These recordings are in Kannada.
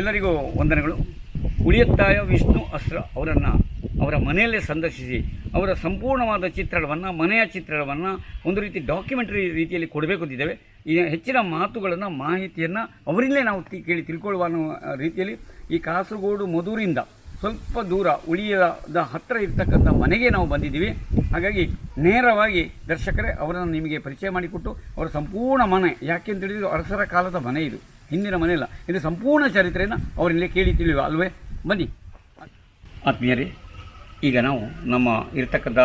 ಎಲ್ಲರಿಗೂ ವಂದನೆಗಳು. ಉಳಿಯತ್ತಾಯ ವಿಷ್ಣು ಅಸ್ತ್ರ ಅವರನ್ನು ಅವರ ಮನೆಯಲ್ಲೇ ಸಂದರ್ಶಿಸಿ, ಅವರ ಸಂಪೂರ್ಣವಾದ ಚಿತ್ರಣವನ್ನು ಮನೆಯ ಚಿತ್ರಣವನ್ನು ಒಂದು ರೀತಿ ಡಾಕ್ಯುಮೆಂಟರಿ ರೀತಿಯಲ್ಲಿ ಕೊಡಬೇಕು ಅಂತಿದ್ದೇವೆ ಈ ಹೆಚ್ಚಿನ ಮಾತುಗಳನ್ನು, ಮಾಹಿತಿಯನ್ನು ಅವರಿಂದಲೇ ನಾವು ಕೇಳಿ ತಿಳ್ಕೊಳ್ಳುವ ಅನ್ನೋ ರೀತಿಯಲ್ಲಿ ಈ ಕಾಸರಗೋಡು ಮಧುರಿಂದ ಸ್ವಲ್ಪ ದೂರ ಉಳಿಯದ ಹತ್ತಿರ ಇರ್ತಕ್ಕಂಥ ಮನೆಗೆ ನಾವು ಬಂದಿದ್ದೀವಿ. ಹಾಗಾಗಿ ನೇರವಾಗಿ ದರ್ಶಕರೇ ಅವರನ್ನು ನಿಮಗೆ ಪರಿಚಯ ಮಾಡಿಕೊಟ್ಟು ಅವರ ಸಂಪೂರ್ಣ ಮನೆ, ಯಾಕೆ ಹೇಳಿದ್ರು ಹೇಳಿದ್ರೆ ಅರಸರ ಕಾಲದ ಮನೆ ಇದು. ಹಿಂದಿನ ಮನೆಯಲ್ಲ ಇದು ಸಂಪೂರ್ಣ ಚರಿತ್ರೆಯನ್ನು ಅವರಿಂದಲೇ ಕೇಳಿ ತಿಳಿಯುವ ಅಲ್ವೇ? ಬನ್ನಿ. ಆತ್ಮೀಯರೇ ಈಗ ನಾವು ನಮ್ಮ ಇರತಕ್ಕಂಥ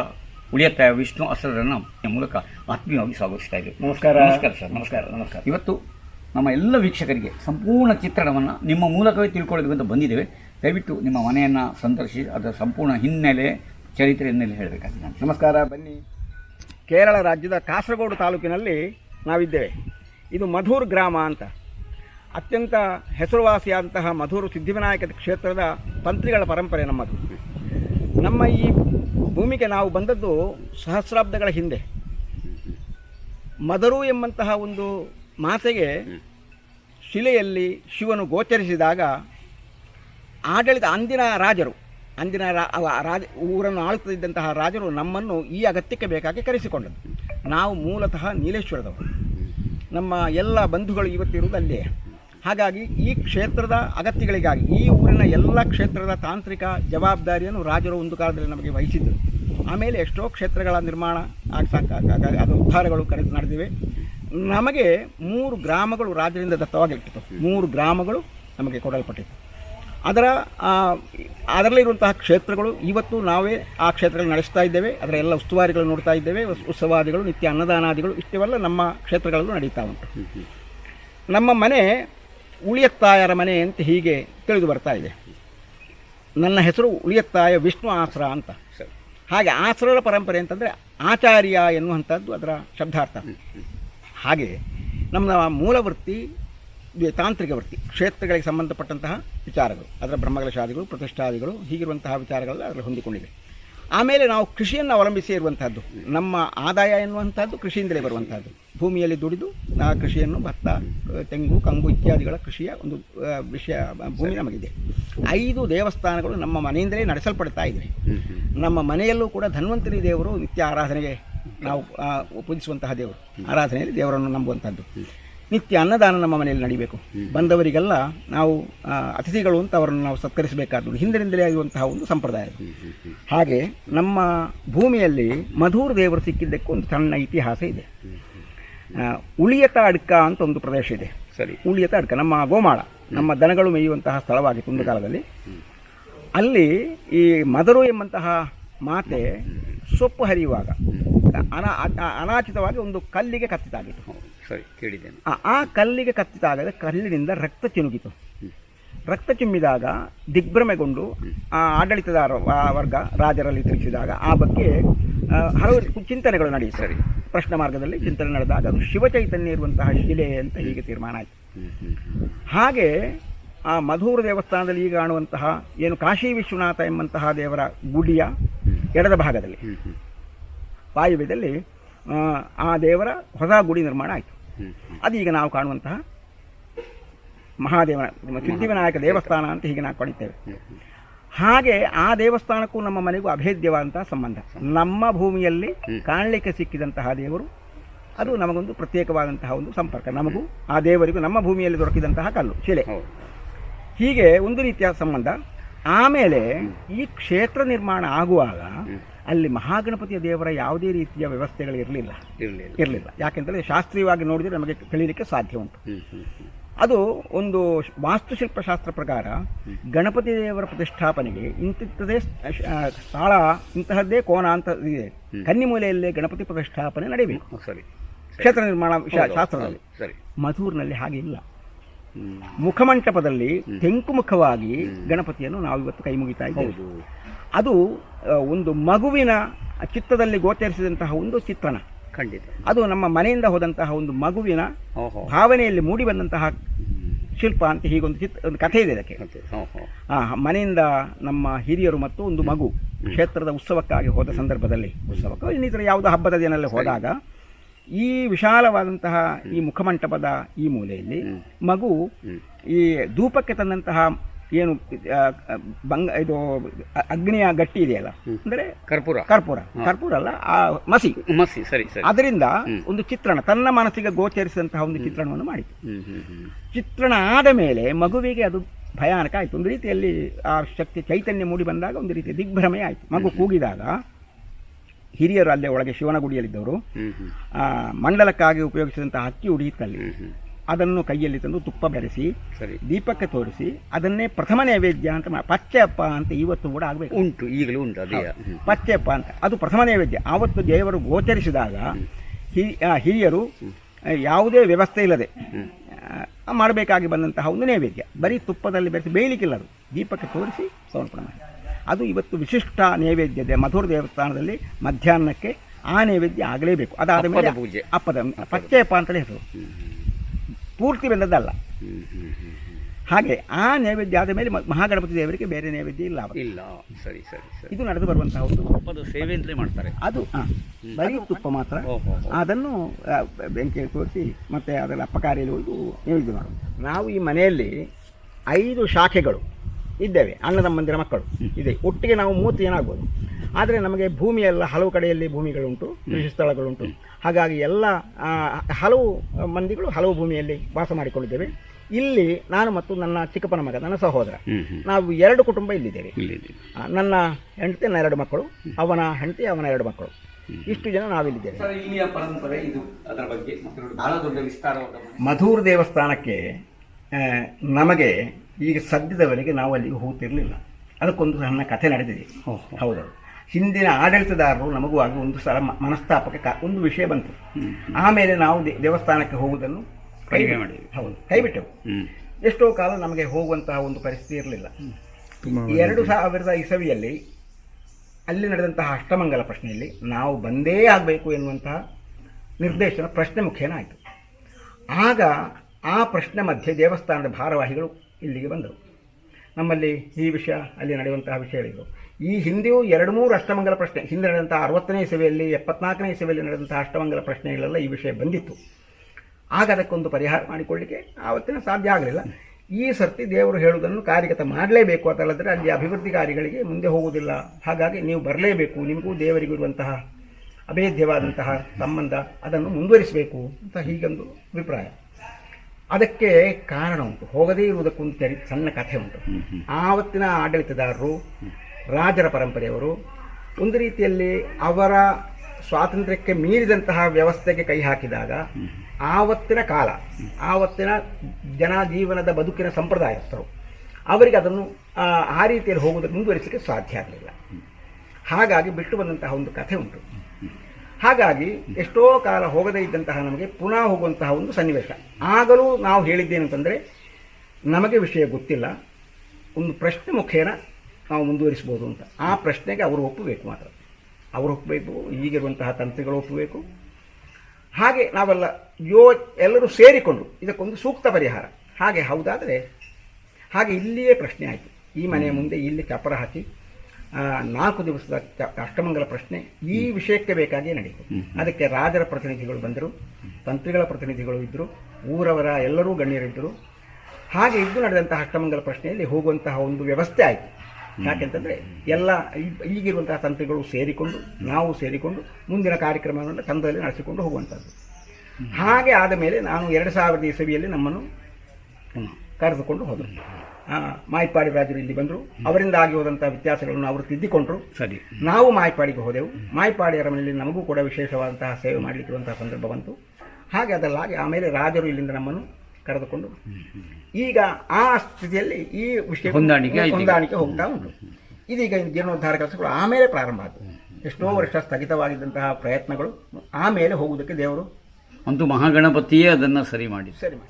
ಉಳಿಯತ್ತ ವಿಷ್ಣು ಅಸ್ತ್ರರನ್ನು ಮೂಲಕ ಆತ್ಮೀಯವಾಗಿ ಸ್ವಾಗತಿಸ್ತಾ ಇದ್ದೀವಿ. ನಮಸ್ಕಾರ. ನಮಸ್ಕಾರ ಸರ್ ನಮಸ್ಕಾರ ನಮಸ್ಕಾರ. ಇವತ್ತು ನಮ್ಮ ಎಲ್ಲ ವೀಕ್ಷಕರಿಗೆ ಸಂಪೂರ್ಣ ಚಿತ್ರಣವನ್ನು ನಿಮ್ಮ ಮೂಲಕವೇ ತಿಳ್ಕೊಳ್ಳೋದು ಅಂತ ಬಂದಿದ್ದೇವೆ. ದಯವಿಟ್ಟು ನಿಮ್ಮ ಮನೆಯನ್ನು ಸಂದರ್ಶಿಸಿ ಅದರ ಸಂಪೂರ್ಣ ಹಿನ್ನೆಲೆ ಚರಿತ್ರೆ ಹಿನ್ನೆಲೆ ಹೇಳಬೇಕಾಗಿದೆ ನಮಸ್ಕಾರ ಬನ್ನಿ. ಕೇರಳ ರಾಜ್ಯದ ಕಾಸರಗೋಡು ತಾಲೂಕಿನಲ್ಲಿ ನಾವಿದ್ದೇವೆ. ಇದು ಮಧೂರ್ ಗ್ರಾಮ ಅಂತ. ಅತ್ಯಂತ ಹೆಸರುವಾಸಿಯಾದಂತಹ ಮಧೂರು ಸಿದ್ಧಿವಿನಾಯಕ ಕ್ಷೇತ್ರದ ತಂತ್ರಿಗಳ ಪರಂಪರೆ ನಮ್ಮದು. ನಮ್ಮ ಈ ಭೂಮಿಗೆ ನಾವು ಬಂದದ್ದು ಸಹಸ್ರಾಬ್ದಗಳ ಹಿಂದೆ. ಮದರು ಎಂಬಂತಹ ಒಂದು ಮಾತೆಗೆ ಶಿಲೆಯಲ್ಲಿ ಶಿವನು ಗೋಚರಿಸಿದಾಗ ಆಡಳಿತ ಅಂದಿನ ರಾಜರು, ಅಂದಿನ ರಾಜ, ಊರನ್ನು ಆಳುತ್ತಿದ್ದಂತಹ ರಾಜರು ನಮ್ಮನ್ನು ಈ ಅಗತ್ಯಕ್ಕೆ ಬೇಕಾಗಿ ಕರೆಸಿಕೊಂಡರು. ನಾವು ಮೂಲತಃ ನೀಲೇಶ್ವರದವರು. ನಮ್ಮ ಎಲ್ಲ ಬಂಧುಗಳು ಇವತ್ತಿರುವುದು ಅಲ್ಲೇ ಹಾಗಾಗಿ ಈ ಕ್ಷೇತ್ರದ ಅಗತ್ಯಗಳಿಗಾಗಿ, ಈ ಊರಿನ ಎಲ್ಲ ಕ್ಷೇತ್ರದ ತಾಂತ್ರಿಕ ಜವಾಬ್ದಾರಿಯನ್ನು ರಾಜರು ಒಂದು ಕಾಲದಲ್ಲಿ ನಮಗೆ ವಹಿಸಿದ್ದರು ಆಮೇಲೆ ಎಷ್ಟೋ ಕ್ಷೇತ್ರಗಳ ನಿರ್ಮಾಣ ಆಗ ಅದು ಉದ್ಧಾರಗಳು ಕರೆ ನಡೆದಿವೆ. ನಮಗೆ ಮೂರು ಗ್ರಾಮಗಳು ರಾಜರಿಂದ ದತ್ತವಾಗಿರ್ತಿತ್ತು. ಮೂರು ಗ್ರಾಮಗಳು ನಮಗೆ ಕೊಡಲ್ಪಟ್ಟಿತ್ತು. ಅದರ ಅದರಲ್ಲಿರುವಂತಹ ಕ್ಷೇತ್ರಗಳು ಇವತ್ತು ನಾವೇ ಆ ಕ್ಷೇತ್ರಗಳು ನಡೆಸ್ತಾ ಇದ್ದೇವೆ. ಅದರ ಎಲ್ಲ ಉಸ್ತುವಾರಿಗಳು ನೋಡ್ತಾ ಇದ್ದೇವೆ. ಉತ್ಸವಾದಿಗಳು, ನಿತ್ಯ ಅನ್ನದಾನಾದಿಗಳು ಇಷ್ಟೆಲ್ಲ ನಮ್ಮ ಕ್ಷೇತ್ರಗಳಲ್ಲೂ ನಡೀತಾ ಉಂಟು. ನಮ್ಮ ಮನೆ ಉಳಿಯತ್ತಾಯರ ಮನೆ ಅಂತ ಹೀಗೆ ತಿಳಿದು ಬರ್ತಾ ಇದೆ. ನನ್ನ ಹೆಸರು ಉಳಿಯತ್ತಾಯ ವಿಷ್ಣು ಆಸ್ರ ಅಂತ. ಸರಿ. ಹಾಗೆ ಆಸ್ರರ ಪರಂಪರೆ ಅಂತಂದರೆ ಆಚಾರ್ಯ ಎನ್ನುವಂಥದ್ದು ಅದರ ಶಬ್ದಾರ್ಥ. ಹಾಗೆ ನಮ್ಮ ಮೂಲ ವೃತ್ತಿ ತಾಂತ್ರಿಕ ವೃತ್ತಿ ಕ್ಷೇತ್ರಗಳಿಗೆ ಸಂಬಂಧಪಟ್ಟಂತಹ ವಿಚಾರಗಳು ಅದರ ಬ್ರಹ್ಮಗಳ ಶಾದಿಗಳು ಪ್ರತಿಷ್ಠಾದಿಗಳು ಹೀಗಿರುವಂತಹ ವಿಚಾರಗಳೆಲ್ಲ ಅದರಲ್ಲಿ ಹೊಂದಿಕೊಂಡಿವೆ ಆಮೇಲೆ ನಾವು ಕೃಷಿಯನ್ನು ಅವಲಂಬಿಸಿ ಇರುವಂಥದ್ದು ನಮ್ಮ ಆದಾಯ ಎನ್ನುವಂಥದ್ದು ಕೃಷಿಯಿಂದಲೇ ಬರುವಂಥದ್ದು ಭೂಮಿಯಲ್ಲಿ ದುಡಿದು, ಆ ಕೃಷಿಯನ್ನು ಭತ್ತ, ತೆಂಗು ಕಂಗು ಇತ್ಯಾದಿಗಳ ಕೃಷಿಯ ಒಂದು ವಿಷಯ, ಭೂಮಿ ನಮಗಿದೆ. ಐದು ದೇವಸ್ಥಾನಗಳು ನಮ್ಮ ಮನೆಯಿಂದಲೇ ನಡೆಸಲ್ಪಡ್ತಾ ಇವೆ ನಮ್ಮ ಮನೆಯಲ್ಲೂ ಕೂಡ ಧನ್ವಂತರಿ ದೇವರು ನಿತ್ಯ ಆರಾಧನೆಗೆ ನಾವು ಪೂಜಿಸುವಂತಹ ದೇವರು. ಆರಾಧನೆಯಲ್ಲಿ ದೇವರನ್ನು ನಂಬುವಂಥದ್ದು ನಿತ್ಯ ಅನ್ನದಾನ ನಮ್ಮ ಮನೆಯಲ್ಲಿ ನಡಿಬೇಕು. ಬಂದವರಿಗೆಲ್ಲ ನಾವು ಅತಿಥಿಗಳು ಅಂತ ಅವರನ್ನು ನಾವು ಸತ್ಕರಿಸಬೇಕಾದ್ದು ಹಿಂದಿನಿಂದಲೇ ಆಗುವಂತಹ ಒಂದು ಸಂಪ್ರದಾಯ. ಹಾಗೆ ನಮ್ಮ ಭೂಮಿಯಲ್ಲಿ ಮಧುರ ದೇವರು ಸಿಕ್ಕಿದ್ದಕ್ಕೂ ಒಂದು ಸಣ್ಣ ಇತಿಹಾಸ ಇದೆ. ಉಳಿಯತ ಅಡ್ಕ ಅಂತ ಒಂದು ಪ್ರದೇಶ ಇದೆ. ಸರಿ. ಉಳಿಯತ ಅಡ್ಕ ನಮ್ಮ ಗೋಮಾಳ ನಮ್ಮ ದನಗಳು ಮೇಯುವಂತಹ ಸ್ಥಳವಾಗಿ ಒಂದು ಕಾಲದಲ್ಲಿ. ಅಲ್ಲಿ ಈ ಮದರು ಎಂಬಂತಹ ಮಾತೆ ಸೊಪ್ಪು ಹರಿಯುವಾಗ ಅನಾ ಅನಾಚಿತವಾಗಿ ಒಂದು ಕಲ್ಲಿಗೆ ಕತ್ತಿತಾಗಿತ್ತು ಸರಿ ಕೇಳಿದ್ದೇನೆ. ಆ- ಕಲ್ಲಿಗೆ ಕತ್ತಿದಾಗ ಕಲ್ಲಿನಿಂದ ರಕ್ತ ಚಿನುಗಿತು. ರಕ್ತ ಚಿಮ್ಮಿದಾಗ ದಿಗ್ಭ್ರಮೆಗೊಂಡು ಆ ಆಡಳಿತದ ವರ್ಗ ರಾಜರಲ್ಲಿ ತಿಳಿಸಿದಾಗ ಆ ಬಗ್ಗೆ ಹಲವು ಚಿಂತನೆಗಳು ನಡೆಯಿತು. ಸರಿ. ಪ್ರಶ್ನ ಮಾರ್ಗದಲ್ಲಿ ಚಿಂತನೆ ನಡೆದಾಗ ಅದು ಶಿವಚೈತನ್ಯ ಇರುವಂತಹ ಶಿಲೆ ಅಂತ ಹೀಗೆ ತೀರ್ಮಾನ ಆಯಿತು. ಹಾಗೆ ಆ ಮಧುರ ದೇವಸ್ಥಾನದಲ್ಲಿ ಈಗ ಕಾಣುವಂತಹ ಏನು ಕಾಶಿ ವಿಶ್ವನಾಥ ಎಂಬಂತಹ ದೇವರ ಗುಡಿಯ ಎಡದ ಭಾಗದಲ್ಲಿ ವಾಯುವ್ಯದಲ್ಲಿ ಆ ದೇವರ ಹೊಸ ಗುಡಿ ನಿರ್ಮಾಣ ಆಯಿತು. ಅದೀಗ ನಾವು ಕಾಣುವಂತಹ ಮಹಾದೇವನ ಸಿದ್ಧಿವಿನಾಯಕ ದೇವಸ್ಥಾನ ಅಂತ ಹೀಗೆ ನಾವು ಕಡಿತೇವೆ ಹಾಗೆ ಆ ದೇವಸ್ಥಾನಕ್ಕೂ ನಮ್ಮ ಮನೆಗೂ ಅಭೇದ್ಯವಾದಂತಹ ಸಂಬಂಧ. ನಮ್ಮ ಭೂಮಿಯಲ್ಲಿ ಕಾಣಲಿಕ್ಕೆ ಸಿಕ್ಕಿದಂತಹ ದೇವರು ಅದು ನಮಗೊಂದು ಪ್ರತ್ಯೇಕವಾದಂತಹ ಒಂದು ಸಂಪರ್ಕ. ನಮಗೂ ಆ ದೇವರಿಗೂ ನಮ್ಮ ಭೂಮಿಯಲ್ಲಿ ದೊರಕಿದಂತಹ ಕಲ್ಲು ಶಿಲೆ. ಹೀಗೆ ಒಂದು ರೀತಿಯ ಸಂಬಂಧ. ಆಮೇಲೆ ಈ ಕ್ಷೇತ್ರ ನಿರ್ಮಾಣ ಆಗುವಾಗ ಅಲ್ಲಿ ಮಹಾಗಣಪತಿಯ ದೇವರ ಯಾವುದೇ ರೀತಿಯ ವ್ಯವಸ್ಥೆಗಳು ಇರಲಿಲ್ಲ. ಇರಲಿಲ್ಲ. ಇರಲಿಲ್ಲ. ಯಾಕೆಂದರೆ ಶಾಸ್ತ್ರೀಯವಾಗಿ ನೋಡಿದರೆ ನಮಗೆ ತಿಳಿಯಲಿಕ್ಕೆ ಸಾಧ್ಯ ಉಂಟು. ಅದು ಒಂದು ವಾಸ್ತುಶಿಲ್ಪಶಾಸ್ತ್ರ ಪ್ರಕಾರ ಗಣಪತಿ ದೇವರ ಪ್ರತಿಷ್ಠಾಪನೆಗೆ ಇಂತಿಂಥದೇ ಸ್ಥಳ ಇಂತಹದ್ದೇ ಕೋನ ಅಂತ ಇದೆ. ಕನ್ನಿಮೂಲೆಯಲ್ಲೇ ಗಣಪತಿ ಪ್ರತಿಷ್ಠಾಪನೆ ನಡೆಯಬೇಕು. ಸರಿ ಕ್ಷೇತ್ರ ನಿರ್ಮಾಣ ಶಾಸ್ತ್ರದಲ್ಲಿ. ಸರಿ ಮಧೂರಿನಲ್ಲಿ ಹಾಗೆ ಇಲ್ಲ. ಮುಖಮಂಟಪದಲ್ಲಿ ತೆಂಕುಮುಖವಾಗಿ ಗಣಪತಿಯನ್ನು ನಾವು ಇವತ್ತು ಕೈ ಮುಗಿತಾ ಇದ್ದೇವೆ ಅದು ಒಂದು ಮಗುವಿನ ಚಿತ್ತದಲ್ಲಿ ಗೋಚರಿಸಿದಂತಹ ಒಂದು ಚಿತ್ರಣ. ಖಂಡಿತ. ಅದು ನಮ್ಮ ಮನೆಯಿಂದ ಹೋದಂತಹ ಒಂದು ಮಗುವಿನ ಭಾವನೆಯಲ್ಲಿ ಮೂಡಿ ಬಂದಂತಹ ಶಿಲ್ಪ ಅಂತ ಹೀಗೊಂದು ಚಿತ್ರ ಒಂದು ಕಥೆ ಇದೆ ಅದಕ್ಕೆ ಮನೆಯಿಂದ ನಮ್ಮ ಹಿರಿಯರು ಮತ್ತು ಒಂದು ಮಗು ಕ್ಷೇತ್ರದ ಉತ್ಸವಕ್ಕಾಗಿ ಹೋದ ಸಂದರ್ಭದಲ್ಲಿ ಉತ್ಸವಕ್ಕೆ ಇನ್ನಿತರ ಯಾವುದೋ ಹಬ್ಬದ ದಿನಲ್ಲಿ ಹೋದಾಗ ಈ ವಿಶಾಲವಾದಂತಹ ಈ ಮುಖಮಂಟಪದ ಈ ಮೂಲೆಯಲ್ಲಿ ಮಗು ಈ ಧೂಪಕ್ಕೆ ತಂದಂತಹ ಏನು ಬಂಗ ಇದು ಅಗ್ನಿಯ ಗಟ್ಟಿ ಇದೆಯಲ್ಲ? ಅಂದರೆ ಕರ್ಪೂರ. ಕರ್ಪೂರ. ಕರ್ಪೂರ ಅಲ್ಲ ಆ ಮಸಿ. ಮಸಿ ಸರಿ ಸರಿ. ಅದರಿಂದ ಒಂದು ಚಿತ್ರಣ ತನ್ನ ಮನಸ್ಸಿಗೆ ಗೋಚರಿಸಿದಂತಹ ಒಂದು ಚಿತ್ರಣವನ್ನು ಮಾಡಿತು. ಚಿತ್ರಣ ಆದ ಮೇಲೆ ಮಗುವಿಗೆ ಅದು ಭಯಾನಕ ಆಯಿತು. ಒಂದು ರೀತಿಯಲ್ಲಿ ಆ ಶಕ್ತಿ ಚೈತನ್ಯ ಮೂಡಿ ಬಂದಾಗ ಒಂದು ರೀತಿ ದಿಗ್ಭ್ರಮೆ ಆಯಿತು. ಮಗು ಕೂಗಿದಾಗ ಹಿರಿಯರು ಅಲ್ಲೇ ಒಳಗೆ ಶಿವನ ಗುಡಿಯಲ್ಲಿದ್ದವರು ಮಂಡಲಕ್ಕಾಗಿ ಉಪಯೋಗಿಸಿದಂತಹ ಅಕ್ಕಿ ಉಡಿಯಿತ್ತಲ್ಲಿ. ಅದನ್ನು ಕೈಯಲ್ಲಿ ತಂದು ತುಪ್ಪ ಬೆರೆಸಿ ಸರಿ. ದೀಪಕ್ಕೆ ತೋರಿಸಿ ಅದನ್ನೇ ಪ್ರಥಮ ನೈವೇದ್ಯ ಅಂತ ಮಾ- ಪಚ್ಚೆ ಅಪ್ಪ ಅಂತ ಇವತ್ತು ಕೂಡ ಆಗಬೇಕು. ಉಂಟು ಈಗಲೂ ಉಂಟು ಅದೇ ಪಚ್ಚೆಯಪ್ಪ ಪಚ್ಚೆ ಅಪ್ಪ ಅಂತ. ಅದು ಪ್ರಥಮ ನೈವೇದ್ಯ. ಆವತ್ತು ದೇವರು ಗೋಚರಿಸಿದಾಗ ಹಿ- ಆ, ಹಿರಿಯರು ಆ, ಯಾವುದೇ ವ್ಯವಸ್ಥೆ ಇಲ್ಲದೆ ಆ, ಮಾಡಬೇಕಾಗಿ ಬಂದಂತಹ ಒಂದು ನೈವೇದ್ಯ. ಬರೀ ತುಪ್ಪದಲ್ಲಿ ಬೆರೆಸಿ ಬೇಯಲಿಕ್ಕಿಲ್ಲ ಅದು. ದೀಪಕ್ಕೆ ತೋರಿಸಿ ಸಮರ್ಪಣೆ ಮಾಡಿ. ಅದು ಇವತ್ತು ವಿಶಿಷ್ಟ ನೈವೇದ್ಯದ ಮಧುರ ದೇವಸ್ಥಾನದಲ್ಲಿ ಮಧ್ಯಾಹ್ನಕ್ಕೆ ಆ ನೈವೇದ್ಯ ಆಗಲೇಬೇಕು. ಅದಾದ ಮೇಲೆ ಅಪ್ಪದ ಪೂಜೆ. ಅಪ್ಪದ ಪಚ್ಚೆಯಪ್ಪ ಅಂತಲೇ ಹೆಸರು. ಪೂರ್ತಿ ಬೆಂದದ್ದಲ್ಲ. ಹಾಗೆ ಆ ನೈವೇದ್ಯ ಆದ ಮೇಲೆ ಮಹಾಗಣಪತಿ ದೇವರಿಗೆ ಬೇರೆ ನೈವೇದ್ಯ ಇಲ್ಲ. ಇಲ್ಲ ಸರಿ ಸರಿ ಸರಿ. ಇದು ನಡೆದು ಬರುವಂತಹ ಒಂದು ತುಪ್ಪದ ಸೇವೆ ಅಂತಲೇ ಮಾಡ್ತಾರೆ. ಅದು ಬರೀ ತುಪ್ಪ ಮಾತ್ರ. ಅದನ್ನು ಬೆಂಕಿಯಲ್ಲಿ ತೋರಿಸಿ ಮತ್ತೆ ಅದರ ಅಪ್ಪಕಾರಿಯಲ್ಲಿ ಹೋಗಿ ನೈವೇದ್ಯ ಮಾಡೋದು. ನಾವು ಈ ಮನೆಯಲ್ಲಿ ಐದು ಶಾಖೆಗಳು ಇದ್ದೇವೆ. ಅಣ್ಣದ ಮಂದಿರ ಮಕ್ಕಳು ಇದೆ. ಒಟ್ಟಿಗೆ ನಾವು ಮೂವತ್ತು ಜನ ಆಗ್ಬೋದು. ಆದರೆ ನಮಗೆ ಭೂಮಿಯೆಲ್ಲ ಹಲವು ಕಡೆಯಲ್ಲಿ ಭೂಮಿಗಳುಂಟು ಕೃಷಿ ಸ್ಥಳಗಳುಂಟು. ಹಾಗಾಗಿ ಎಲ್ಲ ಆ, ಹಲವು ಮಂದಿಗಳು ಹಲವು ಭೂಮಿಯಲ್ಲಿ ವಾಸ ಮಾಡಿಕೊಂಡಿದ್ದೇವೆ. ಇಲ್ಲಿ ನಾನು ಮತ್ತು ನನ್ನ ಚಿಕ್ಕಪ್ಪನ ಮಗ ನನ್ನ ಸಹೋದರ ನಾವು ಎರಡು ಕುಟುಂಬ ಇಲ್ಲಿದ್ದೇವೆ. ಇಲ್ಲಿ ಇಲ್ಲಿ. ಆ, ನನ್ನ ಹೆಂಡತಿ ನನ್ನ ಎರಡು ಮಕ್ಕಳು ಅವನ ಹೆಂಡತಿ ಅವನ ಎರಡು ಮಕ್ಕಳು. ಇಷ್ಟು ಜನ ನಾವಿಲ್ಲಿದ್ದೇವೆ. ಪರಂಪರೆ ಇದು ಅದರ ಬಗ್ಗೆ ಬಹಳ ದೊಡ್ಡ ವಿಸ್ತಾರವಾದ ಮಧೂರ್ ದೇವಸ್ಥಾನಕ್ಕೆ ನಮಗೆ ಈಗ ಸದ್ಯದವರೆಗೆ ನಾವು ಅಲ್ಲಿಗೆ ಹೋಗ್ತಿರ್ಲಿಲ್ಲ. ಅದಕ್ಕೊಂದು ಸಣ್ಣ ಕಥೆ ನಡೆದಿದೆ. ಹೌದು. ಹಿಂದಿನ ಆಡಳಿತದಾರರು ನಮಗೂ ಆಗಿ ಒಂದು ಸಲ ಮನಸ್ತಾಪಕ್ಕೆ ಒಂದು ವಿಷಯ ಬಂತು. ಆಮೇಲೆ ನಾವು ದೇ- ದೇವಸ್ಥಾನಕ್ಕೆ ಹೋಗುವುದನ್ನು ಕೈ ಮಾಡಿದ್ವಿ. ಹೌದು ಕೈಬಿಟ್ಟೆವು. ಎಷ್ಟೋ ಕಾಲ ನಮಗೆ ಹೋಗುವಂತಹ ಒಂದು ಪರಿಸ್ಥಿತಿ ಇರಲಿಲ್ಲ. ಎರಡು ಸಾವಿರದ ಇಸವಿಯಲ್ಲಿ ಅಲ್ಲಿ ನಡೆದಂತಹ ಅಷ್ಟಮಂಗಲ ಪ್ರಶ್ನೆಯಲ್ಲಿ ನಾವು ಬಂದೇ ಆಗಬೇಕು ಎನ್ನುವಂತಹ ನಿರ್ದೇಶನ ಪ್ರಶ್ನೆ ಮುಖೇನ ಆಯಿತು. ಆಗ ಆ ಪ್ರಶ್ನೆ ಮಧ್ಯೆ ದೇವಸ್ಥಾನದ ಭಾರವಾಹಿಗಳು ಇಲ್ಲಿಗೆ ಬಂದರು ನಮ್ಮಲ್ಲಿ ಈ ವಿಷಯ ಅಲ್ಲಿ ನಡೆಯುವಂತಹ ವಿಷಯಗಳಿಗಳು ಈ ಹಿಂದೆಯೂ ಎರಡು ಮೂರು ಅಷ್ಟಮಂಗಲ ಪ್ರಶ್ನೆ ಹಿಂದೆ ನಡೆದಂಥ ಅರವತ್ತನೇ ಸಭೆಯಲ್ಲಿ ಎಪ್ಪತ್ನಾಲ್ಕನೇ ಸಭೆಯಲ್ಲಿ ನಡೆದಂಥ ಅಷ್ಟಮಂಗಲ ಪ್ರಶ್ನೆಗಳೆಲ್ಲ ಈ ವಿಷಯ ಬಂದಿತ್ತು. ಆಗ ಅದಕ್ಕೊಂದು ಪರಿಹಾರ ಮಾಡಿಕೊಳ್ಳಿಕ್ಕೆ ಆವತ್ತಿನ ಸಾಧ್ಯ ಆಗಲಿಲ್ಲ. ಈ ಸರ್ತಿ ದೇವರು ಹೇಳುವುದನ್ನು ಕಾರ್ಯಗತ ಮಾಡಲೇಬೇಕು ಅಂತಲ್ಲದ್ರೆ ಅಲ್ಲಿ ಅಭಿವೃದ್ಧಿ ಕಾರ್ಯಗಳಿಗೆ ಮುಂದೆ ಹೋಗುವುದಿಲ್ಲ. ಹಾಗಾಗಿ ನೀವು ಬರಲೇಬೇಕು ನಿಮಗೂ ದೇವರಿಗೂ ಇರುವಂತಹ ಅಭೇದ್ಯವಾದಂತಹ ಸಂಬಂಧ ಅದನ್ನು ಮುಂದುವರಿಸಬೇಕು ಅಂತ ಹೀಗೊಂದು ಅಭಿಪ್ರಾಯ. ಅದಕ್ಕೆ ಕಾರಣ ಉಂಟು. ಹೋಗದೇ ಇರುವುದಕ್ಕೊಂದು ಸಣ್ಣ ಕಥೆ ಉಂಟು. ಆವತ್ತಿನ ಆಡಳಿತದಾರರು ರಾಜರ ಪರಂಪರೆಯವರು ಒಂದು ರೀತಿಯಲ್ಲಿ ಅವರ ಸ್ವಾತಂತ್ರ್ಯಕ್ಕೆ ಮೀರಿದಂತಹ ವ್ಯವಸ್ಥೆಗೆ ಕೈ ಹಾಕಿದಾಗ ಆವತ್ತಿನ ಕಾಲ ಆವತ್ತಿನ ಜನಜೀವನದ ಬದುಕಿನ ಸಂಪ್ರದಾಯಸ್ಥರು ಅವರಿಗೆ ಅದನ್ನು ಆ, ರೀತಿಯಲ್ಲಿ ಹೋಗುವುದಕ್ಕೆ ಮುಂದುವರಿಸಲಿಕ್ಕೆ ಸಾಧ್ಯ ಆಗಲಿಲ್ಲ. ಹಾಗಾಗಿ ಬಿಟ್ಟು ಬಂದಂತಹ ಒಂದು ಕಥೆ ಉಂಟು. ಹಾಗಾಗಿ ಎಷ್ಟೋ ಕಾಲ ಹೋಗದೇ ಇದ್ದಂತಹ ನಮಗೆ ಪುನಃ ಹೋಗುವಂತಹ ಒಂದು ಸನ್ನಿವೇಶ. ಆಗಲೂ ನಾವು ಹೇಳಿದ್ದೇನೆಂತಂದರೆ ನಮಗೆ ವಿಷಯ ಗೊತ್ತಿಲ್ಲ. ಒಂದು ಪ್ರಶ್ನೆ ಮುಖೇನ ನಾವು ಮುಂದುವರಿಸ್ಬೋದು ಅಂತ. ಆ ಪ್ರಶ್ನೆಗೆ ಅವರು ಒಪ್ಪಬೇಕು ಮಾತ್ರ. ಅವರು ಒಪ್ಪಬೇಕು ಈಗಿರುವಂತಹ ತಂತ್ರಿಗಳು ಒಪ್ಪಬೇಕು. ಹಾಗೆ ನಾವೆಲ್ಲ ಯೋ ಎಲ್ಲರೂ ಸೇರಿಕೊಂಡು ಇದಕ್ಕೊಂದು ಸೂಕ್ತ ಪರಿಹಾರ. ಹಾಗೆ ಹೌದಾದರೆ ಹಾಗೆ ಇಲ್ಲಿಯೇ ಪ್ರಶ್ನೆ ಆಯಿತು. ಈ ಮನೆಯ ಮುಂದೆ ಇಲ್ಲಿ ಚಪ್ಪರ ಹಾಕಿ ನಾಲ್ಕು ದಿವಸದ ಅಷ್ಟಮಂಗಲ ಪ್ರಶ್ನೆ ಈ ವಿಷಯಕ್ಕೆ ಬೇಕಾಗಿಯೇ ನಡೆಯಿತು ಅದಕ್ಕೆ ರಾಜರ ಪ್ರತಿನಿಧಿಗಳು ಬಂದರು ತಂತ್ರಿಗಳ ಪ್ರತಿನಿಧಿಗಳು ಇದ್ದರು ಊರವರ ಎಲ್ಲರೂ ಗಣ್ಯರಿದ್ದರು ಹಾಗೆ ಇದ್ದು ನಡೆದಂತಹ ಅಷ್ಟಮಂಗಲ ಪ್ರಶ್ನೆಯಲ್ಲಿ ಹೋಗುವಂತಹ ಒಂದು ವ್ಯವಸ್ಥೆ ಆಯಿತು. ಯಾಕೆಂತಂದರೆ ಎಲ್ಲ ಈಗಿರುವಂತಹ ತಂತ್ರಗಳು ಸೇರಿಕೊಂಡು ನಾವು ಸೇರಿಕೊಂಡು ಮುಂದಿನ ಕಾರ್ಯಕ್ರಮಗಳನ್ನು ತಂತ್ರದಲ್ಲಿ ನಡೆಸಿಕೊಂಡು ಹೋಗುವಂಥದ್ದು. ಹಾಗೆ ಆದ ಮೇಲೆ ನಾನು ಎರಡು ಸಾವಿರದ ಇಸವಿಯಲ್ಲಿ ನಮ್ಮನ್ನು ಕರೆದುಕೊಂಡು ಹೋದರು. ಮಾಯಪಾಡಿ ರಾಜರು ಇಲ್ಲಿ ಬಂದರು. ಅವರಿಂದ ಆಗಿ ಹೋದಂಥ ವ್ಯತ್ಯಾಸಗಳನ್ನು ಅವರು ತಿದ್ದಿಕೊಂಡರು. ಸರಿ. ನಾವು ಮಾಯಪಾಡಿಗೆ ಹೋದೆವು. ಮಾಯಪಾಡಿ ಅರಮನೆಯಲ್ಲಿ ನಮಗೂ ಕೂಡ ವಿಶೇಷವಾದಂತಹ ಸೇವೆ ಮಾಡಲಿಕ್ಕಿರುವಂತಹ ಸಂದರ್ಭ ಬಂತು. ಹಾಗೆ ಅದಲ್ಲಾಗಿ ಆಮೇಲೆ ರಾಜರು ಇಲ್ಲಿಂದ ನಮ್ಮನ್ನು ಕರೆದುಕೊಂಡು ಈಗ ಆ ಸ್ಥಿತಿಯಲ್ಲಿ ಈ ವಿಷಯ ಹೊಂದಾಣಿಕೆ ಹೊಂದಾಣಿಕೆ ಹೋಗ್ತಾ ಉಂಟು. ಇದೀಗ ಜೀರ್ಣೋದ್ಧಾರ ಕೆಲಸಗಳು ಆಮೇಲೆ ಪ್ರಾರಂಭ ಆಯಿತು ಎಷ್ಟೋ ವರ್ಷ ಸ್ಥಗಿತವಾಗಿದ್ದಂತಹ ಪ್ರಯತ್ನಗಳು ಆಮೇಲೆ ಹೋಗುವುದಕ್ಕೆ ದೇವರು ಒಂದು ಮಹಾಗಣಪತಿಯೇ ಅದನ್ನು ಸರಿ ಮಾಡಿ ಸರಿ ಮಾಡಿ.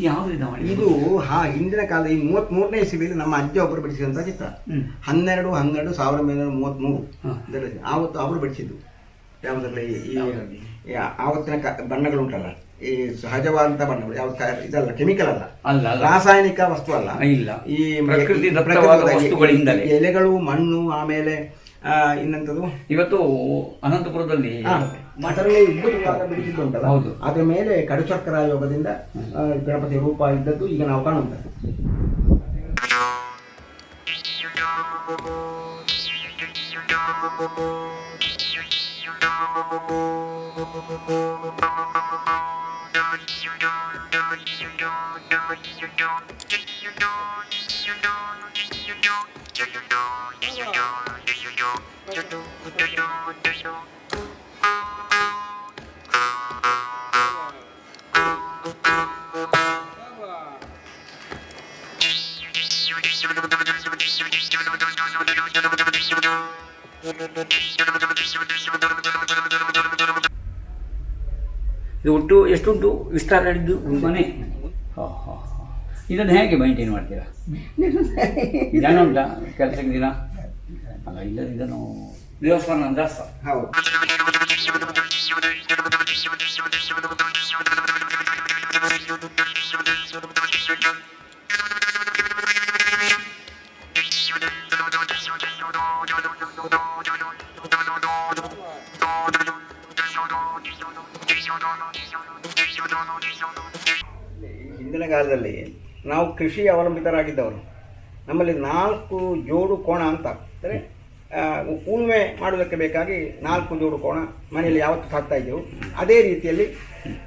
ಇದು ಯಾವ್ದ್ರಿಂದ ಮಾಡಿ ಇದು ಹಾ ಹಿಂದಿನ ಕಾಲದ ಈ ಮೂವತ್ತ್ ಮೂರನೇ ಇಸವಿಯಲ್ಲಿ ನಮ್ಮ ಅಜ್ಜ ಒಬ್ಬರು ಬಿಡಿಸಿದಂಥ ಚಿತ್ರ. ಹನ್ನೆರಡು ಹನ್ನೆರಡು ಸಾವಿರದ ಒಂಬೈನೂರ ಮೂವತ್ತ್ಮೂರು. ಆವತ್ತು ಅವರು ಬಿಡಿಸಿದ್ದು. ಯಾವುದರಲ್ಲಿ ಈ? ಆವತ್ತಿನ ಬಣ್ಣಗಳು ಉಂಟಲ್ಲ ಈ ಸಹಜವಾದಂತಹ ಬಣ್ಣಗಳು. ಯಾವ್ದು ಕ- ಇದಲ್ಲ ಕೆಮಿಕಲ್ ಅಲ್ಲ. ಅಲ್ಲ ರಾಸಾಯನಿಕ ವಸ್ತು ಅಲ್ಲ. ಇಲ್ಲ. ಈ. ಎಲೆಗಳು ಮಣ್ಣು ಆಮೇಲೆ ಇನ್ನಂಥದ್ದು? ಇವತ್ತು ಅನಂತಪುರದಲ್ಲಿ ಅದರಲ್ಲಿ ಉಬ್ಬುತ್ತುವಾಗ ಬಿಡಿಸಿದ್ದು ಉಂಟಲ್ಲ ಹೌದು. ಮೇಲೆ ಕಡುಚಕ್ರ ಯೋಗದಿಂದ ಗಣಪತಿ ರೂಪ ಇದ್ದದ್ದು ಈಗ ನಾವು ಕಾಣುತ್ತದೆ ಇದು ಒಟ್ಟು ಎಷ್ಟುಂಟು? ವಿಸ್ತಾರ ಹಿಡಿದು ಮನೆ. ಹಾ, ಹಾ, ಹಾ. ಇದನ್ನು ಹೇಗೆ ಮೈಂಟೈನ್ ಮಾಡ್ತೀರಾ? ಜನ ಉಂಟಾ ಕೆಲಸಕ್ಕೆ ದಿನ? ಅಲ್ಲ ಇಲ್ಲ ಇದನ್ನು ದೇವಸ್ಥಾನ ದಾಸ ಹೌದು. ಕೃಷಿ ಅವಲಂಬಿತರಾಗಿದ್ದವರು. ನಮ್ಮಲ್ಲಿ ನಾಲ್ಕು ಜೋಡು ಕೋಣ ಅಂತ. ಅಂದರೆ ಉಳುಮೆ ಮಾಡೋದಕ್ಕೆ ಬೇಕಾಗಿ ನಾಲ್ಕು ಜೋಡು ಕೋಣ ಮನೆಯಲ್ಲಿ ಯಾವತ್ತು ಸಾಕ್ತಾ ಇದ್ದೆವು. ಅದೇ ರೀತಿಯಲ್ಲಿ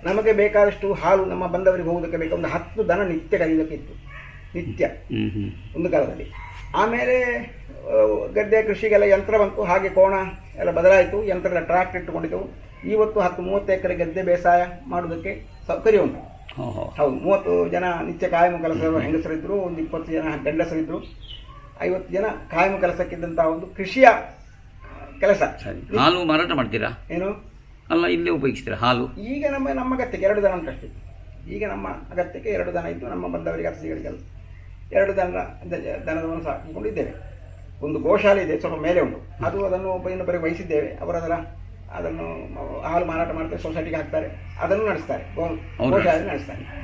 ನಮಗೆ ಬೇಕಾದಷ್ಟು ಹಾಲು ನಮ್ಮ ಬಂದವರಿಗೆ ಹೋಗೋದಕ್ಕೆ ಬೇಕು ಒಂದು ಹತ್ತು ದನ ನಿತ್ಯ ಕಲಿಯಬೇಕಿತ್ತು ಇತ್ತು ನಿತ್ಯ ಒಂದು ಕಾಲದಲ್ಲಿ. ಆಮೇಲೆ ಗದ್ದೆ ಕೃಷಿಗೆಲ್ಲ ಯಂತ್ರ ಬಂತು. ಹಾಗೆ ಕೋಣ ಎಲ್ಲ ಬದಲಾಯಿತು. ಯಂತ್ರದ ಟ್ರ್ಯಾಕ್ಟರ್ ಇಟ್ಟುಕೊಂಡಿದ್ದೆವು. ಇವತ್ತು ಹತ್ತು ಮೂವತ್ತು ಎಕರೆ ಗದ್ದೆ ಬೇಸಾಯ ಮಾಡೋದಕ್ಕೆ ಸೌಕರ್ಯ ಉಂಟು. ಹೌದು ಮೂವತ್ತು ಜನ ನಿತ್ಯ ಕಾಯಮ ಕೆಲಸ ಹೆಂಗಸರಿದ್ದರು ಒಂದು ಇಪ್ಪತ್ತು ಜನ ಗಂಡಸರಿದ್ರು. ಐವತ್ತು ಜನ ಕಾಯಮ ಕೆಲಸಕ್ಕಿದ್ದಂಥ ಒಂದು ಕೃಷಿಯ ಕೆಲಸ. ಸರಿ. ಹಾಲು ಮಾರಾಟ ಮಾಡ್ತೀರಾ? ಏನು? ಅಲ್ಲ ಇಲ್ಲೇ ಉಪಯೋಗಿಸ್ತೀರಾ ಹಾಲು? ಈಗ ನಮ್ಮ ನಮ್ಮ ಅಗತ್ಯಕ್ಕೆ ಎರಡು ದನ ಕಷ್ಟ ಈಗ ನಮ್ಮ ಅಗತ್ಯಕ್ಕೆ ಎರಡು ದನ ಇದ್ದು ನಮ್ಮ ಬಂದವರಿಗೆ ಅತಿಥಿಗಳಿಗೆಲ್ಲ ಎರಡು ದನ ದನದವನ್ನು ದನವನ್ನು ಸಾಕಿಕೊಂಡಿದ್ದೇವೆ ಒಂದು ಗೋಶಾಲೆ ಇದೆ ಸ್ವಲ್ಪ ಮೇಲೆ ಉಂಟು. ಅದು ಅದನ್ನು ಒಬ್ಬ ಇನ್ನೊಬ್ಬರಿಗೆ ವಹಿಸಿದ್ದೇವೆ. ಅವರದರ ಅದನ್ನು ಹಾಲು ಮಾರಾಟ ಮಾಡ್ತಾರೆ ಸೊಸೈಟಿಗೆ ಹಾಕ್ತಾರೆ ಅದನ್ನು ನಡೆಸ್ತಾರೆ. ನಡೆಸ್ತಾರೆ.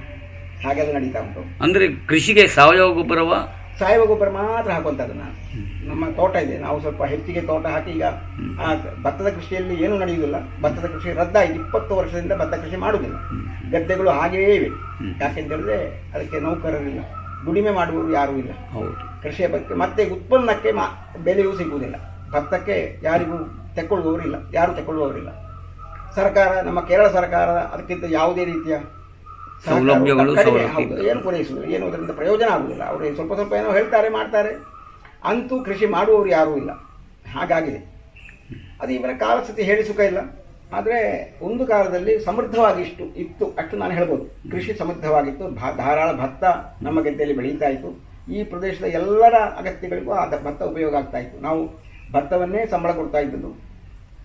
ಹಾಗೆ ಅದು ನಡೀತಾ ಉಂಟು. ಅಂದ್ರೆ ಕೃಷಿಗೆ ಸಾವಯವ ಗೊಬ್ಬರವ? ಸಾವಯವ ಗೊಬ್ಬರ ಮಾತ್ರ ಹಾಕುವಂಥದ್ದು ನಾನು. ನಮ್ಮ ತೋಟ ಇದೆ ನಾವು ಸ್ವಲ್ಪ ಹೆಚ್ಚಿಗೆ ತೋಟ ಹಾಕಿ ಈಗ ಆ ಭತ್ತದ ಕೃಷಿಯಲ್ಲಿ ಏನು ನಡೆಯುವುದಿಲ್ಲ. ಭತ್ತದ ಕೃಷಿ ರದ್ದಾಯಿತು ಇಪ್ಪತ್ತು ವರ್ಷದಿಂದ ಭತ್ತ ಕೃಷಿ ಮಾಡುವುದಿಲ್ಲ. ಗದ್ದೆಗಳು ಹಾಗೆಯೇ ಇವೆ. ಯಾಕೆಂತ ಹೇಳಿದ್ರೆ ಅದಕ್ಕೆ ನೌಕರರಿಲ್ಲ. ದುಡಿಮೆ ಮಾಡುವವರು ಯಾರೂ ಇಲ್ಲ. ಹೌದು. ಕೃಷಿಯ ಬಗ್ಗೆ ಮತ್ತೆ ಉತ್ಪನ್ನಕ್ಕೆ ಮಾ ಬೆಲೆಯೂ ಸಿಗುವುದಿಲ್ಲ. ಭತ್ತಕ್ಕೆ ಯಾರಿಗೂ ತೆಕ್ಕೊಳ್ಳುವವರಿಲ್ಲ ಯಾರು ತೆಕ್ಕೊಳ್ಳುವವರಿಲ್ಲ. ಸರ್ಕಾರ ನಮ್ಮ ಕೇರಳ ಸರ್ಕಾರ ಅದಕ್ಕಿಂತ ಯಾವುದೇ ರೀತಿಯ ಸೌಲಭ್ಯಗಳು, ಸೌಲಭ್ಯ. ಏನು ಪೂರೈಸುವುದು ಏನು ಅದರಿಂದ ಪ್ರಯೋಜನ ಆಗುವುದಿಲ್ಲ. ಅವರು ಸ್ವಲ್ಪ ಸ್ವಲ್ಪ ಏನೋ ಹೇಳ್ತಾರೆ ಮಾಡ್ತಾರೆ. ಅಂತೂ ಕೃಷಿ ಮಾಡುವವರು ಯಾರೂ ಇಲ್ಲ. ಹಾಗಾಗಿದೆ. ಅದು ಇವರ ಕಾಲಸ್ಥಿತಿ ಹೇಳಿ ಸುಖ ಇಲ್ಲ. ಆದರೆ ಒಂದು ಕಾಲದಲ್ಲಿ ಸಮೃದ್ಧವಾಗಿ ಇಷ್ಟು ಇತ್ತು ಅಷ್ಟು ನಾನು ಹೇಳ್ಬೋದು. ಕೃಷಿ ಸಮೃದ್ಧವಾಗಿತ್ತು ಭಾ- ಧಾರಾಳ ಭತ್ತ ನಮ್ಮ ಗದ್ದೆಯಲ್ಲಿ ಬೆಳೀತಾ ಇತ್ತು. ಈ ಪ್ರದೇಶದ ಎಲ್ಲರ ಅಗತ್ಯಗಳಿಗೂ ಆ ಭತ್ತ ಉಪಯೋಗ ಆಗ್ತಾ ಇತ್ತು. ನಾವು ಭತ್ತವನ್ನೇ ಸಂಬಳ ಕೊಡ್ತಾ ಇದ್ದದ್ದು.